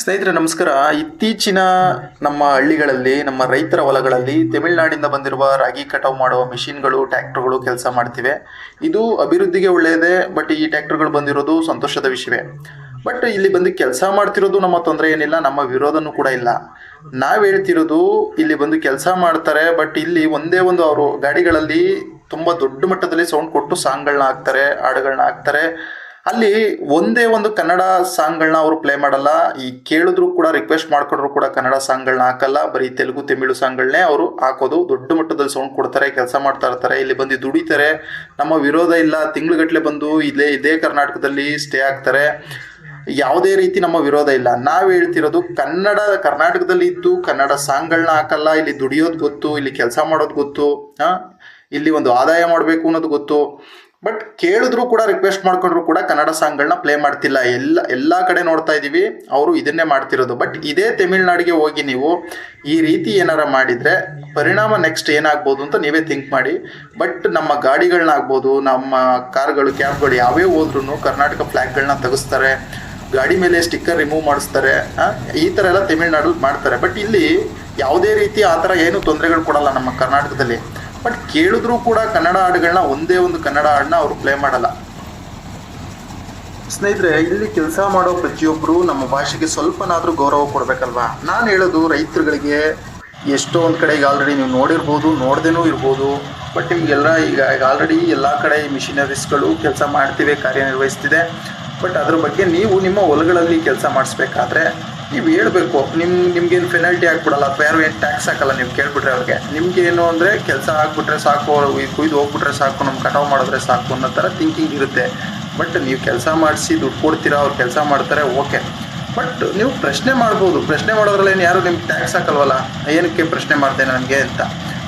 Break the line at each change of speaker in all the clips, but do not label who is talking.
ಸ್ನೇಹಿತರೆ, ನಮಸ್ಕಾರ. ಇತ್ತೀಚಿನ ನಮ್ಮ ಹಳ್ಳಿಗಳಲ್ಲಿ, ನಮ್ಮ ರೈತರ ಹೊಲಗಳಲ್ಲಿ ತಮಿಳುನಾಡಿಂದ ಬಂದಿರುವ ರಾಗಿ ಕಟಾವು ಮಾಡುವ ಮಿಷಿನ್ಗಳು ಟ್ಯಾಕ್ಟರ್ಗಳು ಕೆಲಸ ಮಾಡ್ತಿವೆ. ಇದು ಅಭಿವೃದ್ಧಿಗೆ ಒಳ್ಳೆಯದೇ ಬಟ್ ಈ ಟ್ಯಾಕ್ಟರ್ಗಳು ಬಂದಿರೋದು ಸಂತೋಷದ ವಿಷಯವೇ. ಬಟ್ ಇಲ್ಲಿ ಬಂದು ಕೆಲಸ ಮಾಡ್ತಿರೋದು ನಮ್ಮ ತೊಂದರೆ ಏನಿಲ್ಲ, ನಮ್ಮ ವಿರೋಧನೂ ಕೂಡ ಇಲ್ಲ. ನಾವು ಹೇಳ್ತಿರೋದು, ಇಲ್ಲಿ ಬಂದು ಕೆಲಸ ಮಾಡ್ತಾರೆ, ಬಟ್ ಇಲ್ಲಿ ಒಂದೇ ಒಂದು ಅವರು ಗಾಡಿಗಳಲ್ಲಿ ತುಂಬ ದೊಡ್ಡ ಮಟ್ಟದಲ್ಲಿ ಸೌಂಡ್ ಕೊಟ್ಟು ಸಾಂಗ್ಗಳನ್ನ ಹಾಕ್ತಾರೆ ಹಾಡುಗಳನ್ನ ಹಾಕ್ತಾರೆ. ಅಲ್ಲಿ ಒಂದೇ ಒಂದು ಕನ್ನಡ ಸಾಂಗ್ಗಳನ್ನ ಅವರು ಪ್ಲೇ ಮಾಡಲ್ಲ. ಈ ಕೇಳಿದ್ರು ಕೂಡ ರಿಕ್ವೆಸ್ಟ್ ಮಾಡ್ಕೊಂಡ್ರು ಕೂಡ ಕನ್ನಡ ಸಾಂಗ್ಗಳನ್ನ ಹಾಕಲ್ಲ. ಬರೀ ತೆಲುಗು, ತಮಿಳು ಸಾಂಗ್ಗಳನ್ನೇ ಅವರು ಹಾಕೋದು. ದೊಡ್ಡ ಮಟ್ಟದಲ್ಲಿ ಸೌಂಡ್ ಕೊಡ್ತಾರೆ, ಕೆಲಸ ಮಾಡ್ತಾ ಇರ್ತಾರೆ. ಇಲ್ಲಿ ಬಂದು ದುಡಿತಾರೆ. ನಮ್ಮ ವಿರೋಧ ಇಲ್ಲ. ತಿಂಗಳುಗಟ್ಟಲೆ ಬಂದು ಇದೇ ಇದೇ ಕರ್ನಾಟಕದಲ್ಲಿ ಸ್ಟೇ ಆಗ್ತಾರೆ. ಯಾವುದೇ ರೀತಿ ನಮ್ಮ ವಿರೋಧ ಇಲ್ಲ. ನಾವು ಹೇಳ್ತಿರೋದು ಕನ್ನಡ, ಕರ್ನಾಟಕದಲ್ಲಿ ಇದ್ದು ಕನ್ನಡ ಸಾಂಗ್ಗಳನ್ನ ಹಾಕಲ್ಲ. ಇಲ್ಲಿ ದುಡಿಯೋದು ಗೊತ್ತು, ಇಲ್ಲಿ ಕೆಲಸ ಮಾಡೋದು ಗೊತ್ತು ಇಲ್ಲಿ ಒಂದು ಆದಾಯ ಮಾಡಬೇಕು ಅನ್ನೋದು ಗೊತ್ತು. ಬಟ್ ಕೇಳಿದ್ರು ಕೂಡ ರಿಕ್ವೆಸ್ಟ್ ಮಾಡ್ಕೊಂಡ್ರು ಕೂಡ ಕನ್ನಡ ಸಾಂಗ್ಗಳನ್ನ ಪ್ಲೇ ಮಾಡ್ತಿಲ್ಲ. ಎಲ್ಲ ಎಲ್ಲ ಕಡೆ ನೋಡ್ತಾ ಇದ್ದೀವಿ ಅವರು ಇದನ್ನೇ ಮಾಡ್ತಿರೋದು. ಬಟ್ ಇದೇ ತಮಿಳ್ನಾಡಿಗೆ ಹೋಗಿ ನೀವು ಈ ರೀತಿ ಏನಾರ ಮಾಡಿದರೆ ಪರಿಣಾಮ ನೆಕ್ಸ್ಟ್ ಏನಾಗ್ಬೋದು ಅಂತ ನೀವೇ ಥಿಂಕ್ ಮಾಡಿ. ಬಟ್ ನಮ್ಮ ಗಾಡಿಗಳನ್ನ ಆಗ್ಬೋದು, ನಮ್ಮ ಕಾರ್ಗಳು, ಕ್ಯಾಬ್ಗಳು ಯಾವೇ ಹೋದ್ರೂ ಕರ್ನಾಟಕ ಫ್ಲ್ಯಾಗ್ಗಳನ್ನ ತೆಗೆಸ್ತಾರೆ. ಗಾಡಿ ಮೇಲೆ ಸ್ಟಿಕ್ಕರ್ ರಿಮೂವ್ ಮಾಡಿಸ್ತಾರೆ. ಈ ಥರ ಎಲ್ಲ ತಮಿಳ್ನಾಡಲ್ಲಿ ಮಾಡ್ತಾರೆ. ಬಟ್ ಇಲ್ಲಿ ಯಾವುದೇ ರೀತಿ ಆ ಥರ ಏನು ತೊಂದರೆಗಳು ಕೊಡಲ್ಲ ನಮ್ಮ ಕರ್ನಾಟಕದಲ್ಲಿ. ಬಟ್ ಕೇಳಿದ್ರು ಕೂಡ ಕನ್ನಡ ಹಾಡುಗಳನ್ನ ಒಂದೇ ಒಂದು ಕನ್ನಡ ಹಾಡನ್ನ ಅವರು ಪ್ಲೇ ಮಾಡಲ್ಲ. ಸ್ನೇಹಿತರೆ, ಇಲ್ಲಿ ಕೆಲಸ ಮಾಡೋ ಪ್ರತಿಯೊಬ್ಬರು ನಮ್ಮ ಭಾಷೆಗೆ ಸ್ವಲ್ಪನಾದ್ರೂ ಗೌರವ ಕೊಡ್ಬೇಕಲ್ವಾ? ನಾನು ಹೇಳೋದು ರೈತರುಗಳಿಗೆ ಎಷ್ಟೋ ಒಂದು ಕಡೆ ಈಗ ಆಲ್ರೆಡಿ ನೀವು ನೋಡಿರ್ಬೋದು, ನೋಡ್ದೇನೂ ಇರ್ಬೋದು. ಬಟ್ ನಿಮಗೆಲ್ಲ ಈಗ ಈಗ ಆಲ್ರೆಡಿ ಎಲ್ಲ ಕಡೆ ಮಿಷಿನರೀಸ್ಗಳು ಕೆಲಸ ಮಾಡ್ತಿವೆ, ಕಾರ್ಯನಿರ್ವಹಿಸ್ತಿದೆ. ಬಟ್ ಅದ್ರ ಬಗ್ಗೆ ನೀವು ನಿಮ್ಮ ಹೊಲಗಳಲ್ಲಿ ಕೆಲಸ ಮಾಡಿಸ್ಬೇಕಾದ್ರೆ ನೀವು ಹೇಳ್ಬೇಕು ನಿಮ್ಮ ನಿಮ್ಗೇನು ಪೆನಾಲ್ಟಿ ಹಾಕ್ಬಿಡಲ್ಲ ಫೇರ್ ಏನು ಟ್ಯಾಕ್ಸ್ ಹಾಕಲ್ಲ ನೀವು ಕೇಳ್ಬಿಟ್ರೆ ಅವ್ರಿಗೆ. ನಿಮ್ಗೆ ಏನು ಅಂದರೆ ಕೆಲಸ ಹಾಕ್ಬಿಟ್ರೆ ಸಾಕು ಕುಯ್ದು ಹೋಗ್ಬಿಟ್ರೆ ಸಾಕು ನಮ್ಮ ಕಟಾವು ಮಾಡಿದ್ರೆ ಸಾಕು ಅನ್ನೋ ಥರ ಥಿಂಕಿಂಗ್ ಇರುತ್ತೆ. ಬಟ್ ನೀವು ಕೆಲಸ ಮಾಡಿಸಿ ದುಡ್ಡು ಕೊಡ್ತೀರಾ, ಅವ್ರು ಕೆಲಸ ಮಾಡ್ತಾರೆ ಓಕೆ ಬಟ್ ನೀವು ಪ್ರಶ್ನೆ ಮಾಡ್ಬೋದು. ಪ್ರಶ್ನೆ ಮಾಡೋದ್ರಲ್ಲಿ ಏನು ಯಾರು ನಿಮ್ಗೆ ಟ್ಯಾಕ್ಸ್ ಹಾಕಲ್ವಲ್ಲ? ಏನಕ್ಕೆ ಪ್ರಶ್ನೆ ಮಾಡ್ತೇನೆ ನನಗೆ ಅಂತ.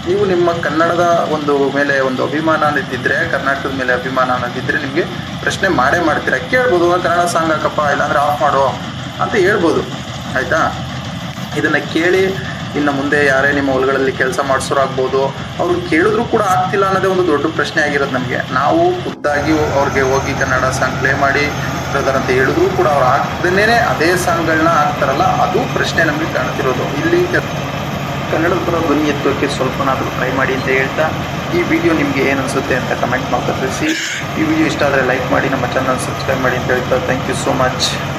ನೀವು ನಿಮ್ಮ ಕನ್ನಡದ ಒಂದು ಮೇಲೆ ಒಂದು ಅಭಿಮಾನ ಅನ್ನೋದಿದ್ದರೆ ಕರ್ನಾಟಕದ ಮೇಲೆ ಅಭಿಮಾನ ಅನ್ನೋದಿದ್ದರೆ ನಿಮಗೆ ಪ್ರಶ್ನೆ ಮಾಡೇ ಮಾಡ್ತೀರಾ. ಕೇಳ್ಬೋದು ಕನ್ನಡ ಸಾಂಗ್ ಹಾಕಪ್ಪ, ಇಲ್ಲಾಂದ್ರೆ ಆಫ್ ಮಾಡು ಅಂತ ಹೇಳ್ಬೋದು. ಆಯಿತಾ? ಇದನ್ನು ಕೇಳಿ ಇನ್ನು ಮುಂದೆ ಯಾರೇ ನಿಮ್ಮ ಹೊಲಗಳಲ್ಲಿ ಕೆಲಸ ಮಾಡಿಸೋರಾಗ್ಬೋದು. ಅವ್ರು ಕೇಳಿದ್ರು ಕೂಡ ಆಗ್ತಿಲ್ಲ ಅನ್ನೋದೇ ಒಂದು ದೊಡ್ಡ ಪ್ರಶ್ನೆ ಆಗಿರೋದು ನಮಗೆ. ನಾವು ಖುದ್ದಾಗಿ ಅವ್ರಿಗೆ ಹೋಗಿ ಕನ್ನಡ ಸಾಂಗ್ ಪ್ಲೇ ಮಾಡಿ ಅಂತ ಹೇಳಿದ್ರು ಕೂಡ ಅವ್ರು ಹಾಕ್ದೇನೆ ಅದೇ ಸಾಂಗ್ಗಳನ್ನ ಹಾಕ್ತಾರಲ್ಲ, ಅದು ಪ್ರಶ್ನೆ ನಮಗೆ ಕಾಣ್ತಿರೋದು. ಇಲ್ಲಿ ಕೆ- ಕನ್ನಡದ ಪರ ಧ್ವನಿ ಎತ್ತೋಕ್ಕೆ ಸ್ವಲ್ಪನಾದರೂ ಟ್ರೈ ಮಾಡಿ ಅಂತ ಹೇಳ್ತಾ, ಈ ವಿಡಿಯೋ ನಿಮಗೆ ಏನು ಅನಿಸುತ್ತೆ ಅಂತ ಕಮೆಂಟ್ ಮಾಡ್ತಾ ತಿಳಿಸಿ. ಈ ವಿಡಿಯೋ ಇಷ್ಟ ಆದರೆ ಲೈಕ್ ಮಾಡಿ, ನಮ್ಮ ಚಾನಲ್ ಸಬ್ಸ್ಕ್ರೈಬ್ ಮಾಡಿ ಅಂತ ಹೇಳ್ತಾ. Thank you so much